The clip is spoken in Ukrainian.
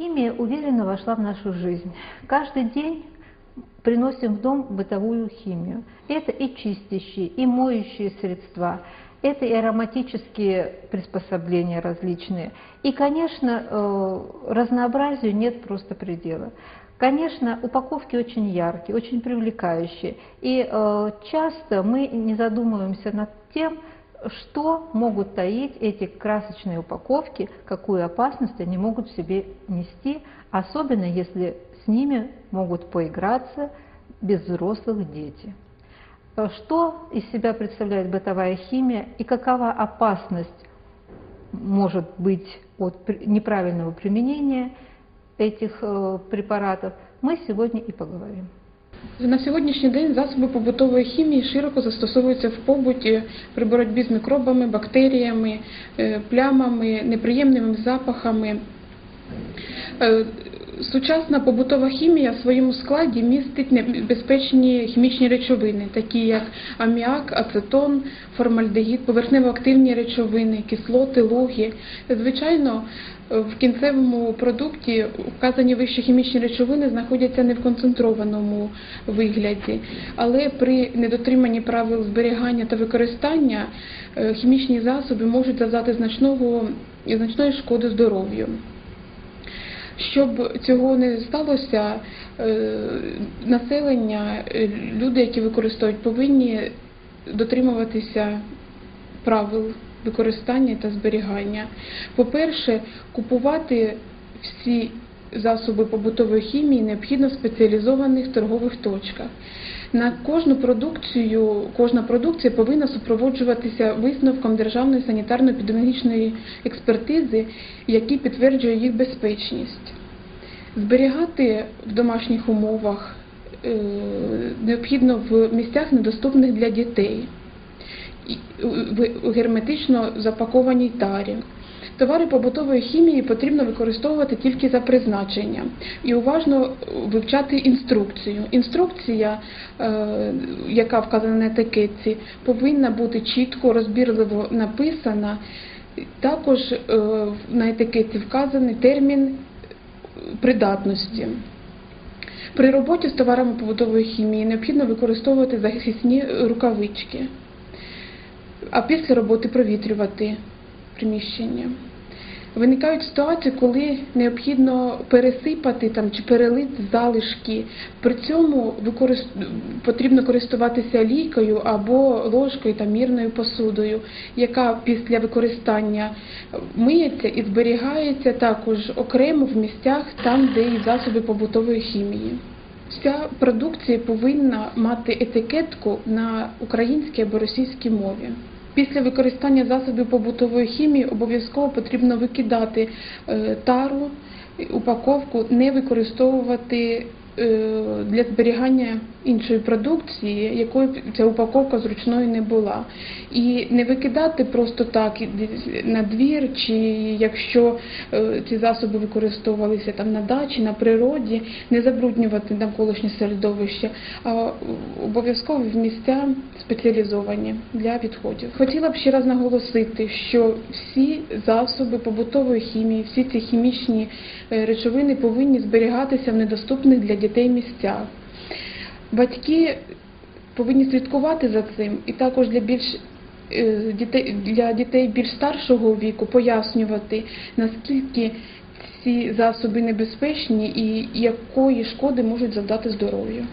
Химия уверенно вошла в нашу жизнь. Каждый день приносим в дом бытовую химию. Это и чистящие, и моющие средства, это и ароматические приспособления различные. И, конечно, э, разнообразию нет просто предела. Конечно, упаковки очень яркие, очень привлекающие. И э, часто мы не задумываемся над тем, что могут таить эти красочные упаковки, какую опасность они могут в себе нести, особенно если с ними могут поиграться без взрослых дети. Э, Что из себя представляет бытовая химия и какова опасность может быть от неправильного применения этих э, препаратов, мы сегодня и поговорим. На сьогоднішній день засоби побутової хімії широко застосовуються в побуті при боротьбі з мікробами, бактеріями, е, плямами, неприємними запахами. Сучасна побутова хімія в своєму складі містить небезпечні хімічні речовини, такі як аміак, ацетон, формальдегід, поверхнево-активні речовини, кислоти, луги. Звичайно, в кінцевому продукті вказані вищі хімічні речовини знаходяться не в концентрованому вигляді, але при недотриманні правил зберігання та використання е, хімічні засоби можуть завдати значного, значної шкоди здоров'ю. Щоб цього не сталося, е, населення, е, люди, які використовують, повинні дотримуватися правил використання та зберігання. По-перше, купувати всі засоби побутової хімії необхідно в спеціалізованих торгових точках. На кожну продукцію, кожна продукція повинна супроводжуватися висновком Державної санітарно-епідеміологічної експертизи, який підтверджує їх безпечність. Зберігати в домашніх умовах е, необхідно в місцях недоступних для дітей в герметично запакованій тарі. Товари побутової хімії потрібно використовувати тільки за призначенням і уважно вивчати інструкцію. Інструкція, е, яка вказана на етикетці, повинна бути чітко, розбірливо написана. Також е, на етикетці вказаний термін придатності. При роботі з товарами побутової хімії необхідно використовувати захисні рукавички а після роботи провітрювати приміщення. Виникають ситуації, коли необхідно пересипати там чи перелити залишки. При цьому використ... потрібно користуватися лійкою або ложкою та мірною посудою, яка після використання миється і зберігається також окремо в місцях, там, де і засоби побутової хімії. Вся продукція повинна мати етикетку на українській або російській мові. Після використання засобів побутової хімії обов'язково потрібно викидати е, тару, упаковку, не використовувати е, для зберігання іншої продукції, якою ця упаковка зручною не була. І не викидати просто так на двір, чи якщо е, ці засоби використовувалися там на дачі, на природі, не забруднювати навколишнє середовище, а обов'язково в місця спеціалізовані для відходів. Хотіла б ще раз наголосити, що всі засоби побутової хімії, всі ці хімічні е, речовини повинні зберігатися в недоступних для дітей місцях. Батьки повинні слідкувати за цим і також для більш е, дітей для дітей більш старшого віку пояснювати наскільки ці засоби небезпечні і якої шкоди можуть завдати здоров'ю.